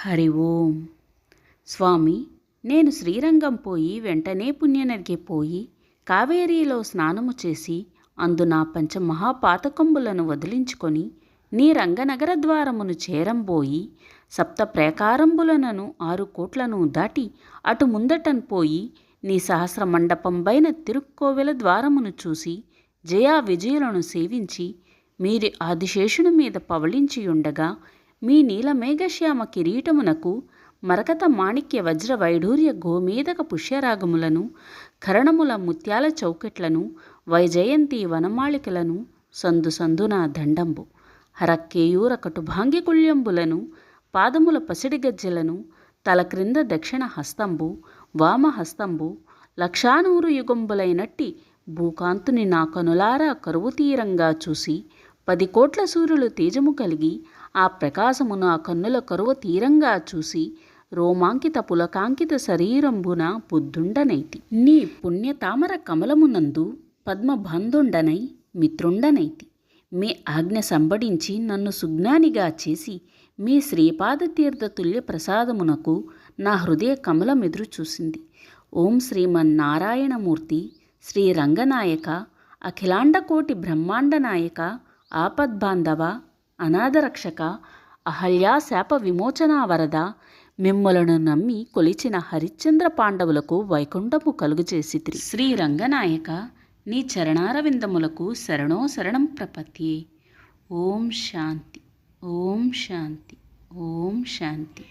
హరి ఓం. స్వామి నేను శ్రీరంగం పోయి వెంటనే పుణ్యనదికి పోయి కావేరీలో స్నానము చేసి అందున పంచమహాపాతకంబులను వదిలించుకొని నీ రంగనగర ద్వారమును చేరంబోయి సప్త ప్రాకారంబులనను ఆరు కోట్లను దాటి అటు ముందటన్ పోయి నీ సహస్ర మండపంబైన తిరుక్కోవెల ద్వారమును చూసి జయా విజయులను సేవించి మీరి ఆదిశేషుని మీద పవళించియుండగా మీ నీలమేఘశ్యామ కిరీటమునకు మరకత మాణిక్య వజ్ర వైఢూర్య గోమేదక పుష్యరాగములను కరణముల ముత్యాల చౌకెట్లను వైజయంతి వనమాళికలను సందు సందున దండంబు. హరక్కేయూర కటుభాంగికుళ్యంబులను పాదముల పసిడి గజ్జెలను తల క్రింద దక్షిణ హస్తంబు వామహస్తంబు లక్షానూరు యుగంబులైనట్టి భూకాంతుని నా కనులారా కరువు తీరంగా చూసి పది కోట్ల సూర్యులు తేజము కలిగి ఆ ప్రకాశము నా కన్నుల కరువ తీరంగా చూసి రోమాంకిత పులకాంకిత శరీరంబున బుద్ధుండనైతి. నీ పుణ్యతామర కమలమునందు పద్మబంధుండనై మిత్రుండనైతి. మీ ఆజ్ఞ సంబడించి నన్ను సుజ్ఞానిగా చేసి మీ శ్రీపాదతీర్థ తుల్య ప్రసాదమునకు నా హృదయ కమలమెదురు చూసింది. ఓం శ్రీమన్నారాయణమూర్తి శ్రీ రంగనాయక అఖిలాండకోటి బ్రహ్మాండ నాయక ఆపద్బాంధవ అనాథరక్షక అహల్యా శాప విమోచన వరద మిమ్మలను నమ్మి కొలిచిన హరిశ్చంద్ర పాండవులకు వైకుంఠము కలుగజేసితిరి. శ్రీ రంగనాయక నీ చరణారవిందములకు శరణో శరణం ప్రపత్యే ఓం శాంతి ఓం శాంతి ఓం శాంతి.